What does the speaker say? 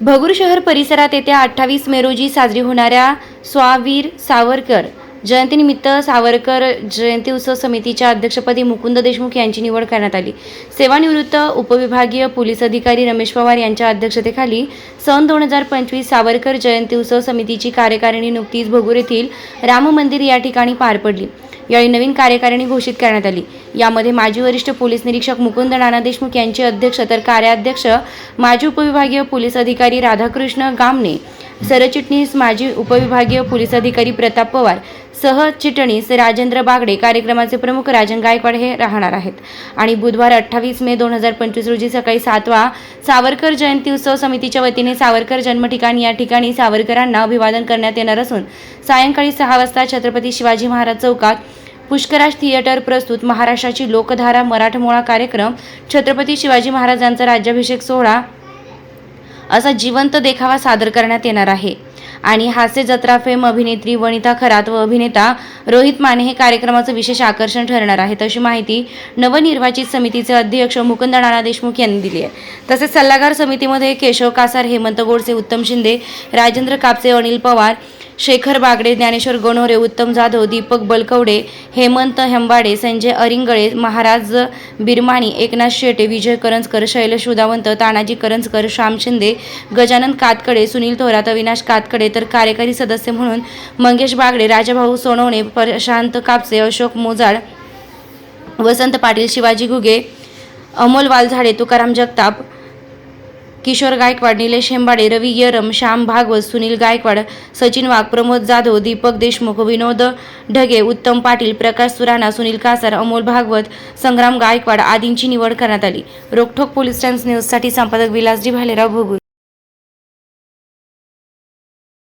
भगूर शहर परिसरात येत्या अठ्ठावीस मे रोजी साजरी होणाऱ्या स्वावीर सावरकर जयंतीनिमित्त सावरकर जयंती उत्सव समितीच्या अध्यक्षपदी मुकुंद देशमुख यांची निवड करण्यात आली. सेवानिवृत्त उपविभागीय पोलीस अधिकारी रमेश पवार यांच्या अध्यक्षतेखाली सन दोन हजार पंचवीस सावरकर जयंती उत्सव समितीची कार्यकारिणी नुकतीच भगूर येथील राम मंदिर या ठिकाणी पार पडली. यावेळी नवीन कार्यकारिणी घोषित करण्यात आली. यामध्ये माजी वरिष्ठ पोलीस निरीक्षक मुकुंद नाना देशमुख यांचे अध्यक्ष तर कार्याध्यक्ष माजी उपविभागीय पोलीस अधिकारी राधाकृष्ण गामणे सरचिटणीस माजी उपविभागीय पोलीस अधिकारी प्रताप पवार सहचिटणीस राजेंद्र बागडे. कार्यक्रमाचे प्रमुख राजन गायकवाड हे राहणार आहेत. आणि बुधवार अठ्ठावीस मे दोन हजार पंचवीस रोजी सकाळी सातवा सावरकर जयंती उत्सव समितीच्या वतीने सावरकर जन्मठिकाण या ठिकाणी सावरकरांना अभिवादन करण्यात येणार असून सायंकाळी सहा वाजता छत्रपती शिवाजी महाराज चौकात पुष्कराज थिएटर प्रस्तुत महाराष्ट्राची लोकधारा मराठमोळा कार्यक्रम छत्रपती शिवाजी महाराजांचा राज्याभिषेक सोहळा असा जिवंत देखावा सादर करण्यात येणार आहे. आणि हास्य जत्रा फेम अभिनेत्री वनिता खरात व अभिनेता रोहित माने हे कार्यक्रमाचं विशेष आकर्षण ठरणार आहेत अशी माहिती नवनिर्वाचित समितीचे अध्यक्ष मुकुंद नाना देशमुख यांनी दिली आहे. तसेच सल्लागार समितीमध्ये केशव कासार हेमंत गोडसे उत्तम शिंदे राजेंद्र कापसे अनिल पवार शेखर बागडे ज्ञानेश्वर गणोरे उत्तम जाधव दीपक बलकवडे हेमंत हेंबाडे संजय अरिंगळे महाराज बिरमाणी एकनाथ शेटे विजय करंजकर शैलेश उदावंत तानाजी करंजकर श्याम शिंदे गजानन कातकडे सुनील थोरात अविनाश कातकडे तर कार्यकारी सदस्य म्हणून मंगेश बागडे राजाभाऊ सोनवणे प्रशांत कापसे अशोक मोजाळ वसंत पाटील शिवाजी घुगे अमोल वालझाडे तुकाराम जगताप किशोर गायकवाड निलेश हेंबाडे रवी यरम श्याम भागवत सुनील गायकवाड सचिन वाघ प्रमोद जाधव दीपक देशमुख विनोद ढगे उत्तम पाटील प्रकाश सुराणा सुनील कासार अमोल भागवत संग्राम गायकवाड आदींची निवड करण्यात आली. रोकठोक पोलीस टाइम्स न्यूजसाठी संपादक विलासजी भालेराव भोगूर.